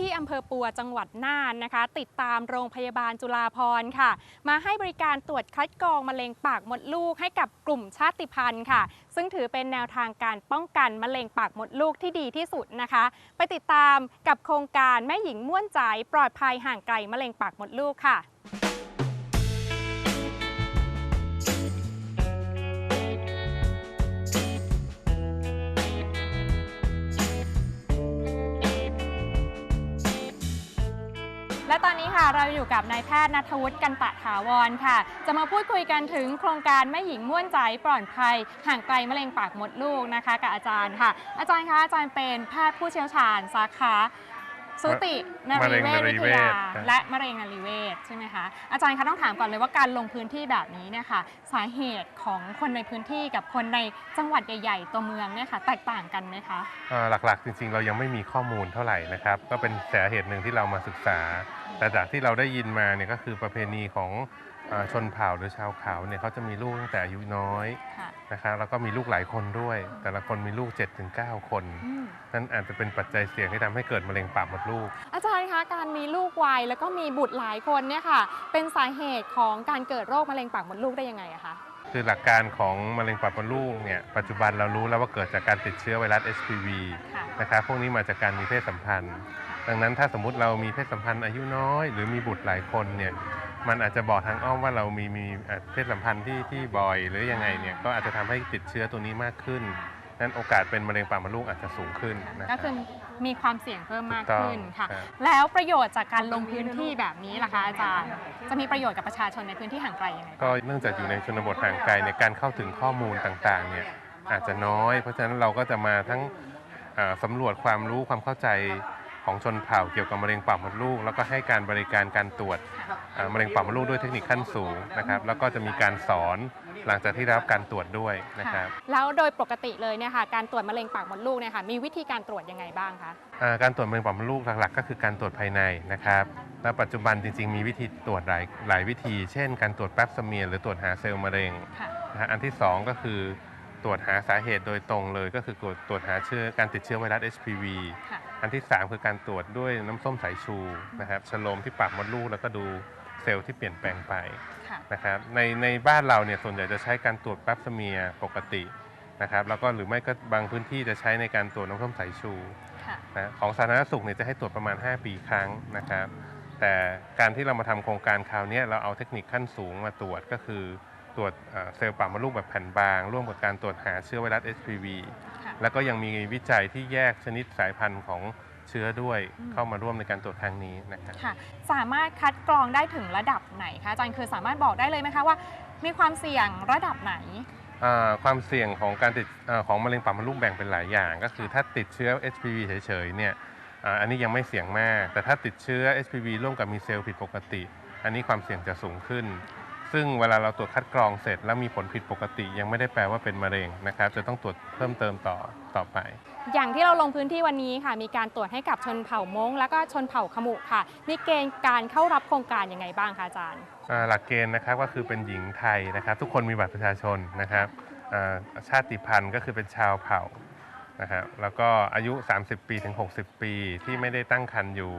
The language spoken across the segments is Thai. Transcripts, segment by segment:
ที่อำเภอปัวจังหวัดน่านนะคะ ติดตามโรงพยาบาลจุฬาพรค่ะ มาให้บริการตรวจคัดกรองมะเร็งปากมดลูกให้กับกลุ่มชาติพันธุ์ค่ะ ซึ่งถือเป็นแนวทางการป้องกันมะเร็งปากมดลูกที่ดีที่สุดนะคะ ไปติดตามกับโครงการแม่หญิงม่วนใจปลอดภัยห่างไกลมะเร็งปากมดลูกค่ะ ค่ะ เราอยู่กับนายแพทย์นัทวุฒิกันตะถาวรค่ะ จะมาพูดคุยกันถึงโครงการแม่หญิงม่วนใจปลอดภัยห่างไกลมะเร็งปากมดลูกนะคะ กับอาจารย์ค่ะ อาจารย์คะอาจารย์เป็นแพทย์ผู้เชี่ยวชาญสาขา สูตินรีเวชวิทยาและมะเร็งนรีเวชใช่ไหมคะอาจารย์คะต้องถามก่อนเลยว่าการลงพื้นที่แบบนี้เนี่ยค่ะสาเหตุของคนในพื้นที่กับคนในจังหวัดใหญ่ๆตัวเมืองเนี่ยค่ะแตกต่างกันไหมคะเอ่อหลักๆ จริงๆ เรายังไม่มีข้อมูลเท่าไหร่นะครับก็เป็นสาเหตุหนึ่งที่เรามาศึกษา แต่จากที่เราได้ยินมาเนี่ยก็คือประเพณีของเอ่อ ชนเผ่าหรือชาวเขาเนี่ยเขาจะมีลูกตั้งแต่อายุน้อยค่ะ นะครับแล้วก็มีลูกหลายคนด้วย แต่ละคนมีลูก 7-9 คน อืมนั่นอาจจะเป็นปัจจัยเสี่ยงที่ทำให้เกิดมะเร็งปากมดลูก อาจารย์คะการมีลูกวัยแล้วก็มีบุตรหลายคนเนี่ยค่ะ เป็นสาเหตุของการเกิดโรคมะเร็งปากมดลูกได้ยังไงอะคะคือหลักการของมะเร็งปากมดลูกเนี่ยปัจจุบันเรารู้แล้วว่าเกิดจากการติดเชื้อไวรัส HPV ค่ะ นะครับพวกนี้มาจากการมีเพศสัมพันธ์ ดังนั้นถ้าสมมุติเรามีเพศสัมพันธ์อายุน้อย หรือมีบุตรหลายคนเนี่ย มันอาจจะบอกทางอ้อมว่าเรามีมีเอ่อเพศสัมพันธ์ที่ที่บ่อย หรือยังไงเนี่ยก็อาจจะทำให้ติดเชื้อตัวนี้มากขึ้น นั้นโอกาสเป็นมะเร็งปากมดลูกอาจจะสูงขึ้นนะคก็รับคือมีความเสี่ยงเพิ่มมากถูกต้องขึ้นค่ะครับแล้วประโยชน์จากการลงพื้นที่แบบนี้ล่ะคะอาจารย์ จะมีประโยชน์กับประชาชนในพื้นที่ห่างไกลยังไงก็บ้างเนื่องจากอยู่ในชนบทห่างไกลในยการเข้าถึงข้อมูลต่างๆเนี่ยอาจจะน้อย เพราะฉะนั้นเราก็จะมาทั้งเอ่อสำรวจความรู้ความเข้าใจ ของชนเผ่าเกี่ยวกับมะเร็งปากมดลูก แล้วก็ให้การบริการการตรวจเอ่อมะเร็งปากมดลูกด้วยเทคนิคขั้นสูงนะครับแล้วก็จะมีการสอนหลังจากที่ได้รับการตรวจด้วยนะครับค่ะแล้วโดยปกติเลยเนี่ยค่ะการตรวจมะเร็งปากมดลูกเนี่ยค่ะมีวิธีการตรวจยังไงบ้างคะอ่าการตรวจมะเร็งปากมดลูกหลักๆ ก็คือการตรวจภายในนะครับและปัจจุบันจริง ๆ มีวิธีตรวจหลายหลายวิธี เช่น การตรวจแป๊บสเมียร์หรือตรวจหาเซลล์มะเร็งค่ะนะฮะอันที่ 2 ก็คือตรวจหาสาเหตุโดยตรงเลยก็คือตรวจตรวจหาเชื้อการติดเชื้อไวรัส HPV ค่ะ อันที่ 3 คือการตรวจด้วยน้ำส้มสายชูนะครับชโลมที่ปากมดลูกแล้วก็ดูเซลล์ที่เปลี่ยนแปลงไปค่ะ นะครับในในบ้านเราเนี่ยส่วนใหญ่จะใช้การตรวจแป๊บสเมียร์ปกตินะครับแล้วก็หรือไม่ก็บางพื้นที่จะใช้ในการตรวจน้ำส้มสายชู ค่ะ นะของสาธารณสุขเนี่ยจะให้ตรวจประมาณ 5 ปีครั้งนะครับ แต่การที่เรามาทำโครงการคราวเนี้ยเราเอาเทคนิคขั้นสูงมาตรวจก็คือตรวจเอ่อเซลล์ปากมดลูกแบบแผ่นบาง ร่วมกับการตรวจหาเชื้อไวรัส HPV ค่ะ แล้วก็ยังมีวิจัยที่แยกชนิดสายพันธุ์ของเชื้อด้วยอืมเข้ามาร่วมในการตรวจครั้งนี้นะครับค่ะสามารถคัดกรองได้ถึงระดับไหนคะอาจารย์คือสามารถบอกได้เลยไหมคะว่า มีความเสี่ยงระดับไหน อ่าความเสี่ยงของการติดเอ่อของมะเร็งปากมดลูกแบ่งเป็นหลายอย่าง ก็คือถ้าติดเชื้อ HPV เฉยๆเนี่ยอ่าอันนี้ยังไม่เสี่ยงมาก แต่ถ้าติดเชื้อ HPV ร่วมกับมีเซลล์ผิดปกติ อันนี้ความเสี่ยงจะสูงขึ้น ซึ่งเวลาเราตรวจคัดกรองเสร็จ แล้วมีผลผิดปกติ ยังไม่ได้แปลว่าเป็นมะเร็งนะครับ จะต้องตรวจเพิ่มเติมต่อต่อไป อย่างที่เราลงพื้นที่วันนี้ค่ะ มีการตรวจให้กับชนเผ่ามงแล้วก็ชนเผ่าขมุค่ะ มีเกณฑ์การเข้ารับโครงการยังไงบ้างคะอาจารย์อ่าหลักเกณฑ์นะครับก็คือเป็นหญิงไทยนะครับ ทุกคนมีบัตรประชาชนนะครับอ่าชาติพันธุ์ก็คือเป็นชาวเผ่านะครับแล้วก็อายุ 30 ปีถึง 60 ปีที่ไม่ได้ตั้งครรภ์อยู่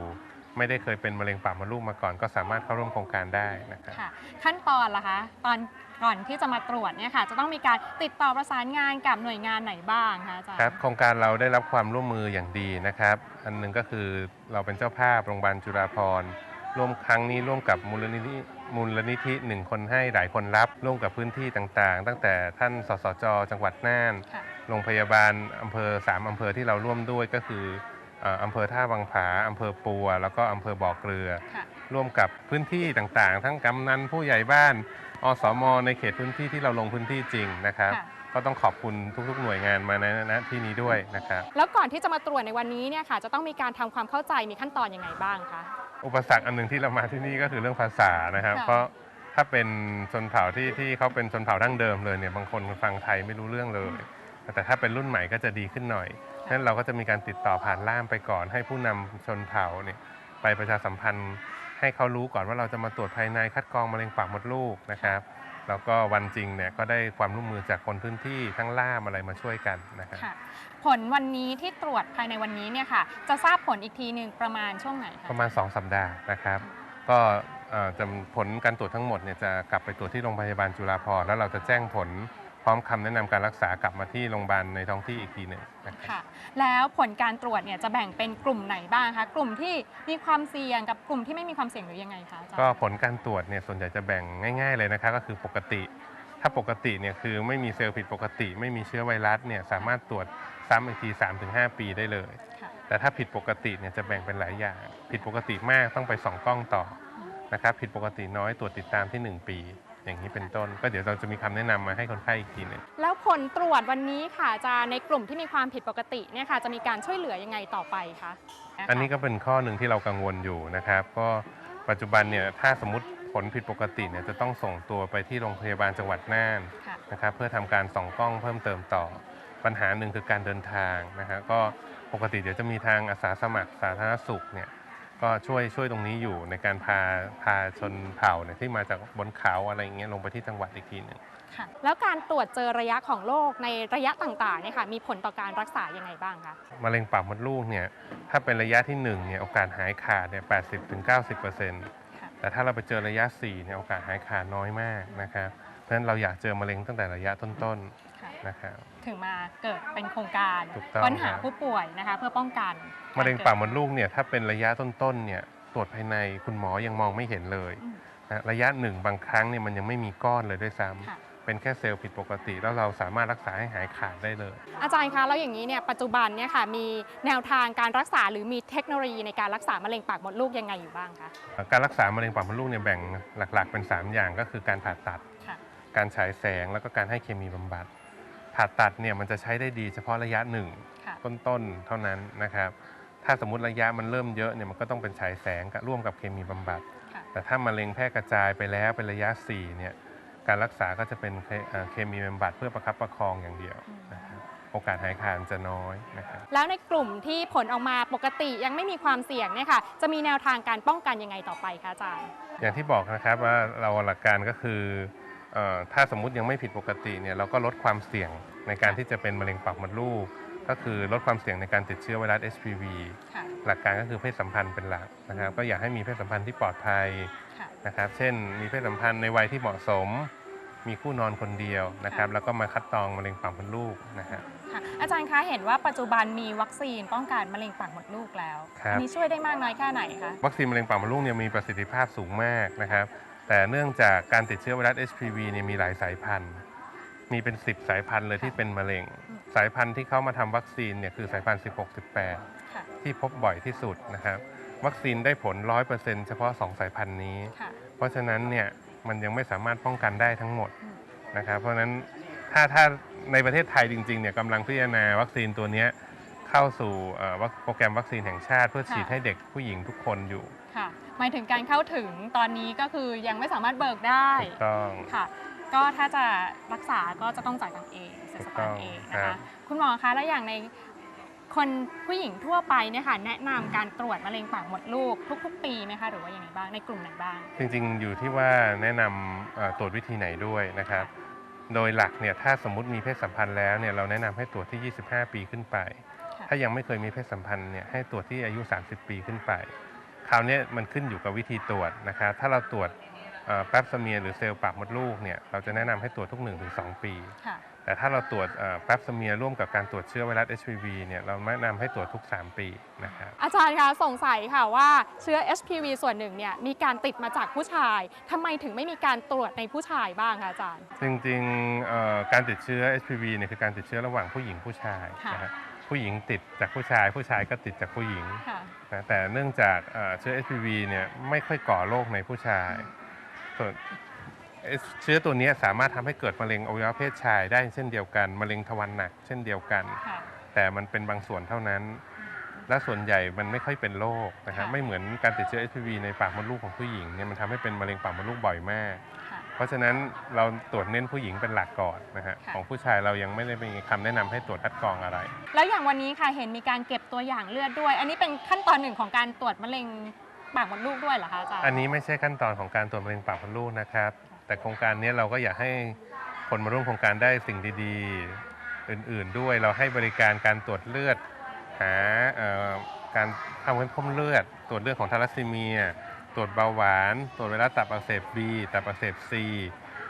ไม่ได้เคยเป็นมะเร็งปากมดลูกมาก่อน ก็สามารถเข้าร่วมโครงการได้นะครับ ค่ะ ขั้นตอนล่ะคะ ตอนก่อนที่จะมาตรวจเนี่ยค่ะ จะต้องมีการติดต่อประสานงานกับหน่วยงานไหนบ้างคะอาจารย์ ครับโครงการเราได้รับความร่วมมืออย่างดีนะครับ อันหนึงก็คือเราเป็นเจ้าภาพโรงพยาบาลจุฬาภรณ์ร่วมครั้งนี้ร่วมกับมูลนิธิมูลนิธิหนึ่งคนให้หลายคนรับ ร่วมกับพื้นที่ต่างๆ ตั้งแต่ท่านสสจจังหวัดน่าน ค่ะ โรงพยาบาลอำเภอสามอำเภอที่เราร่วมด้วยก็คือเอ่ออำเภอท่าวังผาอำเภอปัว แล้วก็อำเภอบ่อเกลือ ค่ะร่วมกับพื้นที่ต่างๆ ทั้งกำนันผู้ใหญ่บ้าน อสม ในเขตพื้นที่ที่เราลงพื้นที่จริงนะครับ ค่ะ ก็ต้องขอบคุณทุกๆหน่วยงานมาในณที่นี้ด้วยนะครับ แล้วก่อนที่จะมาตรวจในวันนี้เนี่ยค่ะ จะต้องมีการทำความเข้าใจมีขั้นตอนยังไงบ้างคะ อุปสรรคอันหนึ่งที่เรามาที่นี่ก็คือเรื่องภาษานะครับ ค่ะ เพราะถ้าเป็นชนเผ่าที่ที่เขาเป็นชนเผ่าดั้งเดิมเลยเนี่ยบางคนฟังไทยไม่รู้เรื่องเลย แต่ถ้าเป็นรุ่นใหม่ก็จะดีขึ้นหน่อย นั้นเราก็จะมีการติดต่อผ่านล่ามไปก่อน ให้ผู้นำชนเผ่าเนี่ยไปประชาสัมพันธ์ ให้เขารู้ก่อนว่าเราจะมาตรวจภายในคัดกรองมะเร็งปากมดลูกนะครับแล้วก็วันจริงเนี่ยก็ได้ความร่วมมือจากคนพื้นที่ทั้งล่ามอะไรมาช่วยกันนะครับค่ะผลวันนี้ที่ตรวจภายในวันนี้เนี่ยค่ะ จะทราบผลอีกทีหนึ่งประมาณช่วงไหนคะประมาณ 2 สัปดาห์นะครับ ก็เอ่อจะผลการตรวจทั้งหมดเนี่ยจะกลับไปตรวจที่โรงพยาบาลจุฬาภรณ์แล้วเราจะแจ้งผล พร้อมคำแนะนำการรักษากลับมาที่โรงพยาบาลในท้องที่อีกทีหนึ่งนะครับ ค่ะ แล้วผลการตรวจเนี่ยจะแบ่งเป็นกลุ่มไหนบ้างคะกลุ่มที่มีความเสี่ยงกับกลุ่มที่ไม่มีความเสี่ยงหรือยังไงคะอาจารย์ก็ผลการตรวจเนี่ยส่วนใหญ่จะแบ่งง่ายๆเลยนะครับก็คือปกติ ถ้าปกติเนี่ยคือไม่มีเซลล์ผิดปกติ ไม่มีเชื้อไวรัสเนี่ยสามารถตรวจซ้ำอีกที 3-5 ปีได้เลย ค่ะแต่ถ้าผิดปกติเนี่ยจะแบ่งเป็นหลายอย่าง ผิดปกติมากต้องไปส่องกล้องต่อนะครับผิดปกติน้อยตรวจติดตามที่ 1 ปี อย่างนี้เป็นต้น ก็เดี๋ยวเราจะมีคำแนะนำมาให้คนไข้อีกทีหนึงแล้วผลตรวจวันนี้ค่ะอาจารย์ในกลุ่มที่มีความผิดปกติเนี่ยค่ะ จะมีการช่วยเหลือยังไงต่อไปคะะคะอันนี้ก็เป็นข้อหนึ่งที่เรากังวลอยู่นะครับ ก็ปัจจุบันเนี่ยถ้าสมมติผลผิดปกติเนี่ยจะต้องส่งตัวไปที่โรงพยาบาลจังหวัดน่านค่ะ นะครับเพื่อทำการส่องกล้องเพิ่มเติมต่อ ปัญหาหนึ่งคือการเดินทางนะฮะก็ปกติเดี๋ยวจะมีทางอาสาสมัครสาธารณสุขเนี่ย ก็ช่วยช่วยตรงนี้อยู่ในการพาพาชนเผ่าเนี่ยที่มาจากบนเขาอะไรอย่างเงี้ยลงไปที่จังหวัดอีกทีหนึ่งค่ะแล้วการตรวจเจอระยะของโรคในระยะต่างๆเนี่ยค่ะมีผลต่อการรักษายังไงบ้างคะมะเร็งปากมดลูกเนี่ยถ้าเป็นระยะที่1เนี่ยโอกาสหายขาดเนี่ย80ถึง90เปอร์เซ็นต์ค่ะแต่ถ้าเราไปเจอระยะ4เนี่ยโอกาสหายขาดน้อยมากนะครับเพราะฉะ นั้นเราอยากเจอมะเร็งตั้งแต่ระยะต้นค่ะๆนะครับ ถึงมาเกิดเป็นโครงการถูกต้องค้นหาครับ ผู้ป่วยนะคะเพื่อป้องกันมะเร็งปากมดลูกเนี่ยถ้าเป็นระยะต้นๆเนี่ยตรวจภายในคุณหมอยังมองไม่เห็นเลยอืม นะระยะหนึ่งบางครั้งเนี่ยมันยังไม่มีก้อนเลยด้วยซ้ำค่ะเป็นแค่เซลล์ผิดปกติ แล้วเราสามารถรักษาให้หายขาดได้เลย อาจารย์คะแล้วอย่างนี้เนี่ยปัจจุบันเนี่ยค่ะมีแนวทางการรักษาหรือมีเทคโนโลยีในการรักษามะเร็งปากมดลูกยังไงอยู่บ้างคะการรักษามะเร็งปากมดลูกเนี่ยแบ่งหลัก ๆ เป็น 3 อย่างก็คือการผ่าตัด ค่ะ การฉายแสงแล้วก็การให้เคมีบำบัด ผ่าตัดเนี่ยมันจะใช้ได้ดีเฉพาะระยะหนึ่งค่ะต้นๆเท่านั้นนะครับ ถ้าสมมุติระยะมันเริ่มเยอะเนี่ยมันก็ต้องเป็นฉายแสงกับร่วมกับเคมีบำบัด ค่ะ แต่ถ้ามะเร็งแพร่กระจายไปแล้วเป็นระยะ4เนี่ยการรักษาก็จะเป็นเคเอ่อเคมีบำบัดเพื่อประคับประคองอย่างเดียวนะครับโอกาสหายขาดจะน้อยนะครับ แล้วในกลุ่มที่ผลออกมาปกติยังไม่มีความเสี่ยงเนี่ยค่ะ จะมีแนวทางการป้องกันยังไงต่อไปคะอาจารย์ อย่างที่บอกนะครับว่าเราหลักการก็คือเออ ถ้าสมมุติยังไม่ผิดปกติเนี่ยเราก็ลดความเสี่ยงในการที่จะเป็นมะเร็งปากมดลูก ก็คือลดความเสี่ยงในการติดเชื้อไวรัส HPV ค่ะหลักการก็คือเพศสัมพันธ์เป็นหลักนะครับ ก็อยากให้มีเพศสัมพันธ์ที่ปลอดภัยค่ะนะครับ เช่น มีเพศสัมพันธ์ในวัยที่เหมาะสม มีคู่นอนคนเดียวนะครับ แล้วก็มาคัดกรองมะเร็งปากมดลูกนะครับค่ะอาจารย์คะเห็นว่าปัจจุบันมีวัคซีนป้องกันมะเร็งปากมดลูกแล้วครับอันนี้ช่วยได้มากน้อยแค่ไหนคะวัคซีนมะเร็งปากมดลูกเนี่ยมีประสิทธิภาพสูงมากนะครับ แต่เนื่องจากการติดเชื้อไวรัส HPV เนี่ยมีหลายสายพันธุ์ มีเป็น 10 สายพันธุ์เลยที่เป็นมะเร็งอืมสายพันธุ์ที่เข้ามาทำวัคซีนเนี่ยคือสายพันธุ์ 16-18ค่ะที่พบบ่อยที่สุดนะครับ วัคซีนได้ผล 100%เฉพาะ 2 สายพันธุ์นี้ค่ะเพราะฉะนั้นเนี่ยมันยังไม่สามารถป้องกันได้ทั้งหมดอืมนะครับ เพราะฉะนั้นถ้าถ้าในประเทศไทยจริงๆเนี่ยกำลังพิจารณาวัคซีนตัวเนี้ย เข้าสู่เอ่อวัคโปรแกรมวัคซีนแห่งชาติ เพื่อฉีดให้เด็กผู้หญิงทุกคนอยู่ค่ะหมายถึงการเข้าถึงตอนนี้ก็คือยังไม่สามารถเบิกได้ถูกต้องค่ะ ก็ถ้าจะรักษาก็จะต้องจ่ายตังค์เองเสียสตางค์เองนะถูกต้อคะงครับคุณหมอคะแล้วอย่างในคนผู้หญิงทั่วไปเนี่ยค่ะแนะนำการตรวจมะเร็งปากมดลูกทุก ๆ ปีไหมคะหรือว่าอย่างไรบ้างในกลุ่มไหนบ้าง จริงๆ อยู่ที่ว่าแนะนำเอ่อตรวจวิธีไหนด้วยนะครับ โดยหลักเนี่ยถ้าสมมุติมีเพศสัมพันธ์แล้วเนี่ยเราแนะนำให้ตรวจที่ 25 ปีขึ้นไปค่ะ ถ้ายังไม่เคยมีเพศสัมพันธ์เนี่ยให้ตรวจที่อายุ 30 ปีขึ้นไป คราวเนี้ยมันขึ้นอยู่กับวิธีตรวจนะครับ ถ้าเราตรวจเอ่อแป๊บสเมียร์หรือเซลล์ปากมดลูกเนี่ยเราจะแนะนำให้ตรวจทุก 1-2 ปีค่ะแต่ถ้าเราตรวจเอ่อแป๊บสเมียร์ร่วมกับการตรวจเชื้อไวรัส HPV เนี่ยเราแนะนำให้ตรวจทุก 3 ปีนะครับอาจารย์คะสงสัยค่ะว่าเชื้อ HPV ส่วนหนึ่งเนี่ยมีการติดมาจากผู้ชายทำไมถึงไม่มีการตรวจในผู้ชายบ้างคะอาจารย์ จริงๆเอ่อการติดเชื้อ HPV เนี่ยคือการติดเชื้อระหว่างผู้หญิงผู้ชายค่ะนะฮะ ผู้หญิงติดจากผู้ชาย ผู้ชายก็ติดจากผู้หญิงค่ะ นะแต่เนื่องจากเอ่อเชื้อ HPV เนี่ยไม่ค่อยก่อโรคในผู้ชายส่วนเอ่อเชื้อตัวเนี้ยสามารถทำให้เกิดมะเร็งอวัยวะเพศชายได้เช่นเดียวกันมะเร็งทวารหนัก เช่นเดียวกัน ค่ะ แต่มันเป็นบางส่วนเท่านั้น และส่วนใหญ่มันไม่ค่อยเป็นโรคนะครับค่ะ ไม่เหมือนการติดเชื้อ HPV ในปากมดลูกของผู้หญิงเนี่ยมันทำให้เป็นมะเร็งปากมดลูกบ่อยมากค่ะ เพราะฉะนั้นเราตรวจเน้นผู้หญิงเป็นหลักก่อนนะฮะค่ะ ของผู้ชายเรายังไม่ได้มีคำแนะนำให้ตรวจคัดกรองอะไร แล้วอย่างวันนี้ค่ะเห็นมีการเก็บตัวอย่างเลือดด้วย อันนี้เป็นขั้นตอนหนึ่งของการตรวจมะเร็งปากมดลูกด้วยเหรอคะอาจารย์อันนี้ไม่ใช่ขั้นตอนของการตรวจมะเร็งปากมดลูกนะครับ แต่แต่โครงการนี้เราก็อยากให้คนมาร่วมโครงการได้สิ่งดีๆ อื่นๆด้วย เราให้บริการการตรวจเลือด หาเอ่อการทำเว้นพ้มเลือด ตรวจเลือดของทาลัสซีเมีย ตรวจเบาหวาน ตรวจไวรัสตับอักเสบ B ตับอักเสบ C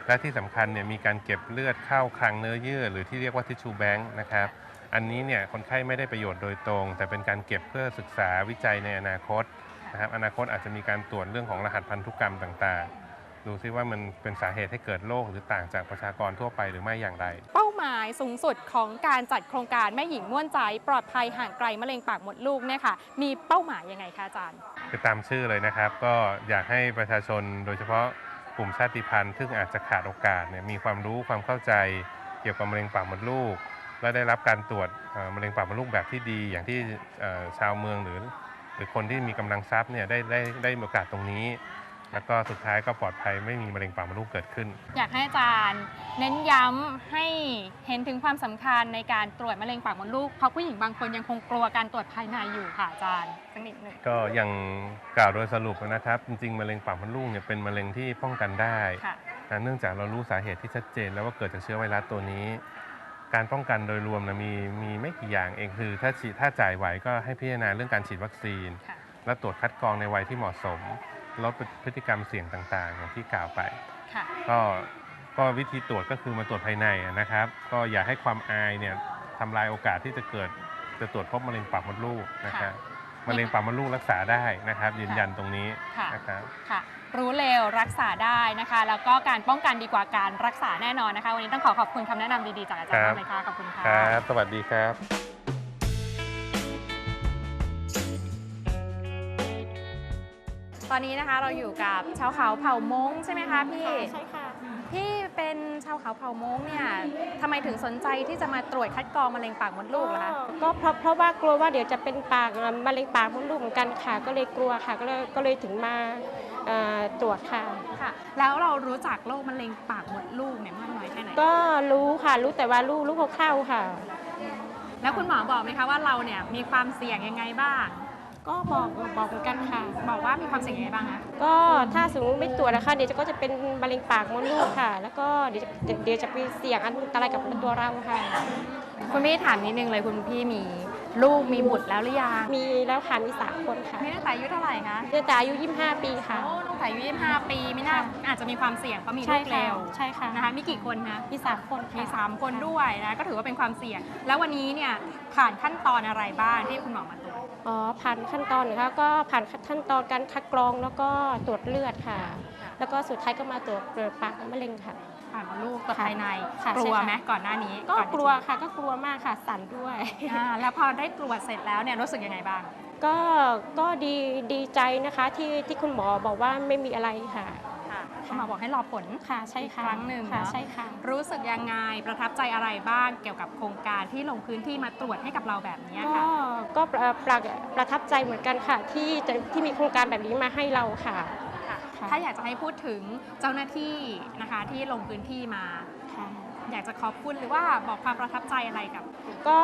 และที่สำคัญเนี่ยมีการเก็บเลือดเข้าคลังเนื้อเยื่อ หรือที่เรียกว่าทิชชูแบงค์นะครับ อันนี้เนี่ยคนไข้ไม่ได้ประโยชน์โดยตรง แต่เป็นการเก็บเพื่อศึกษาวิจัยในอนาคตนะครับอนาคตอาจจะมีการตรวจเรื่องของรหัสพันธุกรรมต่างๆ ดูซิว่ามันเป็นสาเหตุให้เกิดโรคหรือต่างจากประชากรทั่วไปหรือไม่อย่างไรเป้า หมายสูงสุดของการจัดโครงการแม่หญิงม่วนใจ ปลอดภัยห่างไกลมะเร็งปากมดลูกเนี่ยค่ะมีเป้าหมายยังไงคะอาจารย์ คือตามชื่อเลยนะครับ ก็อยากให้ประชาชนโดยเฉพาะกลุ่มชาติพันธุ์ซึ่งอาจจะขาดโอกาสเนี่ยมีความรู้ความเข้าใจเกี่ยวกับมะเร็งปากมดลูก และได้รับการตรวจมะเร็งปากมดลูกแบบที่ดี อย่างที่ชาวเมืองหรือ หรือคนที่มีกำลังทรัพย์เนี่ยได้ได้ได้โอกาสตรงนี้ แล้วก็สุดท้ายก็ปลอดภัยไม่มีมะเร็งปากมดลูกเกิดขึ้น อยากให้อาจารย์ เน้นย้ำให้เห็นถึงความสำคัญในการตรวจมะเร็งปากมดลูกเพราะผู้หญิงบางคนยังคงกลัวการตรวจภายในอยู่ค่ะอาจารย์สักนิดหนึ่งก็ยังกล่าวโดยสรุปนะครับ จริงๆมะเร็งปากมดลูกเนี่ยเป็นมะเร็งที่ป้องกันได้ ค่ะ นะเนื่องจากเรารู้สาเหตุที่ชัดเจนแล้วว่าเกิดจากเชื้อไวรัสตัวนี้ การป้องกันโดยรวมนะมีมีไม่กี่อย่างเองคือ ถ้าฉีดถ้าจ่ายไหวก็ให้พิจารณาเรื่องการฉีดวัคซีน ค่ะ และตรวจคัดกรองในวัยที่เหมาะสม ลดพฤติกรรมเสี่ยงต่างๆ อย่างที่กล่าวไป ค่ะ ก็ก็วิธีตรวจก็คือมาตรวจภายในอะนะครับ ก็อย่าให้ความอายเนี่ยทำลายโอกาสที่จะเกิดจะตรวจพบมะเร็งปากมดลูกนะครับมะเร็งปากมดลูกรักษาได้นะครับ ยืนยันตรงนี้ค่ะ นะครับค่ะ รู้เร็วรักษาได้นะคะ แล้วก็การป้องกันดีกว่าการรักษาแน่นอนนะคะ วันนี้ต้องขอขอบคุณคำแนะนำดีๆจากอาจารย์ครัมาบกเลยค่ะ ขอบคุณค่ะ ครับ สวัสดีครับ ตอนนี้นะคะเราอยู่กับชาวเขาเผ่ามงใช่ไหมคะพี่ใช่ค่ะพี่เป็นชาวเขาเผ่ามงเนี่ยทำไมถึงสนใจที่จะมาตรวจคัดกรองมะเร็งปากมดลูกล่ะคะก็เพราะเพราะว่ากลัวว่าเดี๋ยวจะเป็นปากเอ่อมะเร็งปากมดลูกเหมือนกันค่ะ ก็เลยกลัวค่ะ ก็เลยก็เลยถึงมาเอ่อตรวจค่ะ ค่ะ แล้วเรารู้จักโรคมะเร็งปากมดลูกเนี่ยมากน้อยแค่ไหนก็รู้ค่ะรู้แต่ว่ารู้รู้คร่าวๆค่ะ แล้วคุณหมอบอกไหมคะว่าเราเนี่ยมีความเสี่ยงยังไงบ้าง ก็บอกบอกเหมือนกันค่ะ บอกว่ามีความเสี่ยงยังไงบ้างคะก็ถ้าสมมติไม่ตรวจนะคะเดี๋ยวจะก็จะเป็นมะเร็งปากมดลูกค่ะ แล้วก็เดี๋ยวจะเดี๋ยวจะไปเสี่ยงอันตรายกับตัวเราค่ะ คุณพี่ถามนิดนึงเลยคุณพี่มีลูกมีบุตรแล้วหรือยังมีแล้วค่ะมีสามคนค่ะพี่ตั้งแต่อายุเท่าไหร่คะเดือนแต่อายุ 25 ปีค่ะ โอ้ตั้งแต่อายุ25 ปีไม่น่าอาจจะมีความเสี่ยงเพราะมีลูกเร็วใช่ค่ะ นะคะมีกี่คนคะมีสามคนค่ะมี3คนด้วยนะก็ถือว่าเป็นความเสี่ยง แล้ววันนี้เนี่ยผ่านขั้นตอนอะไรบ้างที่คุณหมอมาตรวจ อ๋อผ่านขั้นตอนนะคะก็ผ่านขั้นตอนการคัดกรองแล้วก็ตรวจเลือดค่ะ แล้วก็สุดท้ายก็มาตรวจเปิดปากมะเร็งค่ะ ผ่านมดลูกตรวจภายในค่ะกลัวใช่ค่ะ ไหมก่อนหน้านี้ก็อนที่กลัวค่ะก็กลัวมากค่ะสั่นด้วย อ่าแล้วพอได้ตรวจเสร็จแล้วเนี่ยรู้สึกยังไงบ้าง ก็ก็ดีดีใจนะคะที่ที่คุณหมอบอกว่าไม่มีอะไรค่ะค่ะคุณห มอบอกให้รอผลค่ะใช่ค่ะอีกครั้งหนึ่งค่ะเนอะใช่ค่ะ รู้สึกยังไงประทับใจอะไรบ้างเกี่ยวกับโครงการที่ลงพื้นที่มาตรวจให้กับเราแบบนี้ก็ค่ะ ก็ประประประทับใจเหมือนกันค่ะ ที่จะที่มีโครงการแบบนี้มาให้เราค่ะ ค่ะค่ะถ้าอยากจะให้พูดถึงเจ้าหน้าที่นะคะที่ลงพื้นที่มาค่ะ อยากจะขอบคุณหรือว่าบอกความประทับใจอะไรกับก็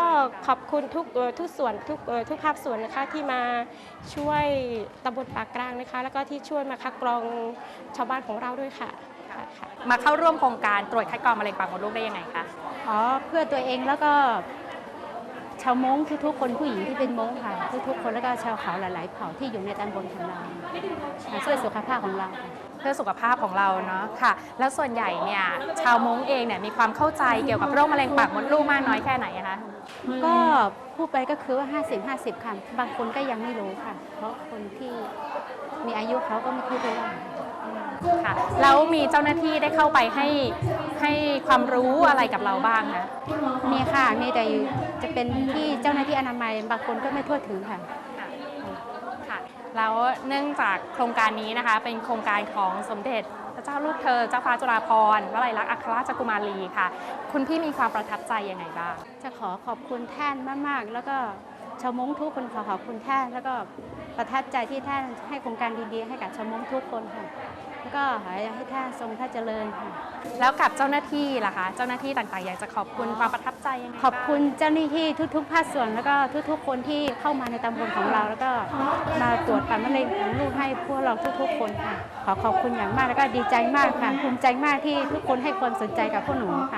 ขอบคุณทุกเอ่อทุกส่วนทุกเอ่อทุกภาคส่วนนะคะที่มาช่วยตำบลปากกลางนะคะ แล้วก็ที่ช่วยมาคัดกรองชาวบ้านของเราด้วยค่ะค่ะค่ะ มาเข้าร่วมโครงการตรวจคัดกรองมะเร็งปากมดลูกได้ยังไงคะ อ๋อเพื่อตัวเองแล้วก็ชาวม้งทุกๆคนผู้หญิงที่เป็นม้งค่ะ ทุกๆคนแล้วก็ชาวเขาหลาย ๆ เผ่าที่อยู่ในตำบลของเราค่ะช่วยสุขภาพของเราค่ะ เพื่อสุขภาพของเราเนาะค่ะ แล้วส่วนใหญ่เนี่ยชาวมงเองเนี่ยมีความเข้าใจเกี่ยวกับโรคมะเร็งปากมดลูกมากน้อยแค่ไหนอะคะก็พูดไปก็คือว่า 50 50 ค่ะ บางคนก็ยังไม่รู้ค่ะ เพราะคนที่มีอายุเขาก็ไม่ค่อยรู้ว่า ค่ะแล้วมีเจ้าหน้าที่ได้เข้าไปให้ให้ความรู้อะไรกับเราบ้างนะ มีค่ะมีแต่อยู่จะเป็นที่เจ้าหน้าที่อนามัยบางคนก็ไม่ทั่วถึงค่ะค่ะ แล้วเนื่องจากโครงการนี้นะคะ เป็นโครงการของสมเด็จพระเจ้าลูกเธอเจ้าฟ้าจุฬาภรณ์วลัยลักษณ์อัครราชกุมารีค่ะ คุณพี่มีความประทับใจยังไงบ้าง จะขอขอบคุณท่านมาก ๆ แล้วก็ชาวมงทุกคนขอขอบคุณท่าน แล้วก็ประทับใจที่ท่านให้โครงการดีๆให้กับชาวมงทุกคนค่ะ ก็ขอให้ท่านทรงพระเจริญค่ะ แล้วกับเจ้าหน้าที่ล่ะคะ เจ้าหน้าที่ต่างๆ อยากจะขอบคุณความประทับใจยังไงขอบคุณเจ้าหน้าที่ทุกๆ ภาคส่วนแล้วก็ทุกๆ คนที่เข้ามาในตำบลของเรา แล้วก็มาตรวจปัดมะเร็งของลูกให้พวกเราทุกๆ คนค่ะ ขอขอบคุณอย่างมากแล้วก็ดีใจมากค่ะภูมิใจมากที่ทุกคนให้ความสนใจกับพวกหนูค่ะ